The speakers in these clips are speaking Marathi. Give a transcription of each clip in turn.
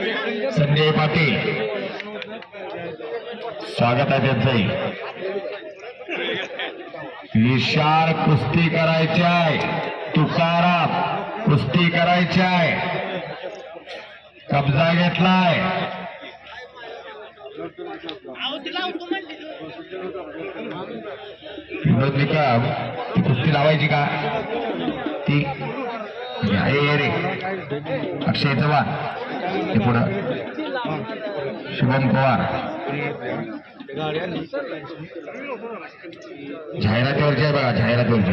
संजय पाटील. स्वागत आहे त्यांचंही विशाल कुस्ती करायची आहे. तुकाराम कुस्ती करायची आहे. कब्जा घेतलाय. विनोद निकम ती कुस्ती लावायची का? ती आहे रे. अक्षय चव्हाण. पुढं शुभम पवार. जाहिरातीवरची आहे बघा जाहिरातीवरची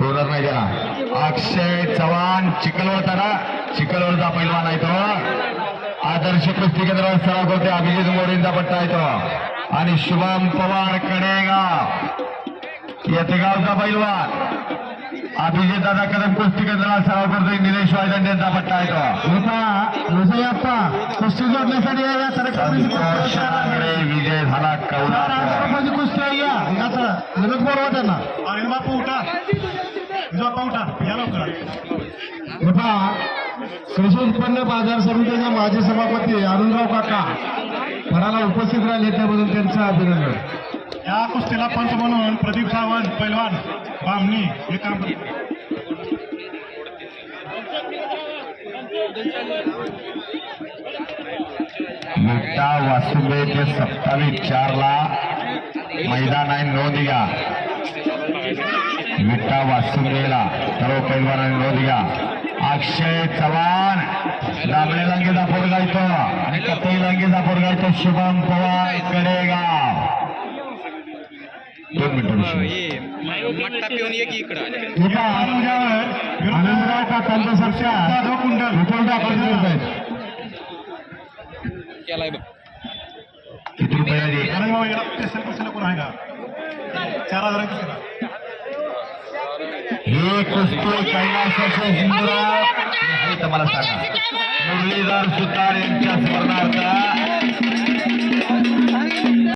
रोलर नाही त्याला अक्षय चव्हाण चिखलवरचा ना चिखलवरचा पैलवान आहे तो. आदर्श कुस्ती केंद्रावर सराव करते अभिजित मोरेंचा पट्टा आहे तो. आणि शुभम पवार कडेगाव. येतेगावचा पैलवान. अभिजित दादा कदम कुस्ती केंद्रावर सराव करतोय निलेश वायदंडेंचा पट्टा आहे तो. विजयप्पा कुस्ती जोडण्यासाठी संतोष रांगडे विजय झाला कुस्ती या. आता विरोध बोलवा त्यांना. अरे बापू उठा. बापा उठा. या लवकर. बघा कृषी उत्पन्न बाजार समितीचे माजी सभापती अरुणराव काका. पडाला उपस्थित राहिले त्याबद्दल त्यांचं अभिनंदन. या कुस्तीला पंच म्हणून प्रदीप सावंत पैलवान बामणी हे काम मुक्ता वासुंबे ते सत्तावीस चार ला मैदान आहे नोंद घ्या. विठ्ठा वासुंबेला सर्व पैलवानाने नोंद घ्या. अक्षय चव्हाण दाबळे लांगेचा पोरगा येतो आणि कतई लांगेचा पोरगा येतो शुभम पवार कडेगाव. दोन मिनिटं विषय मट्टा पिऊन ये की इकडं बघा, आनंदराव कुंडल आहेत केलाय बघ किती दे याला कोण आहे का चार हजार कुस्तीला हे कुस्ती कैलासाचे हिंदूराव हे सांगा मुरलीधर सुतार यांच्या स्मरणार्थ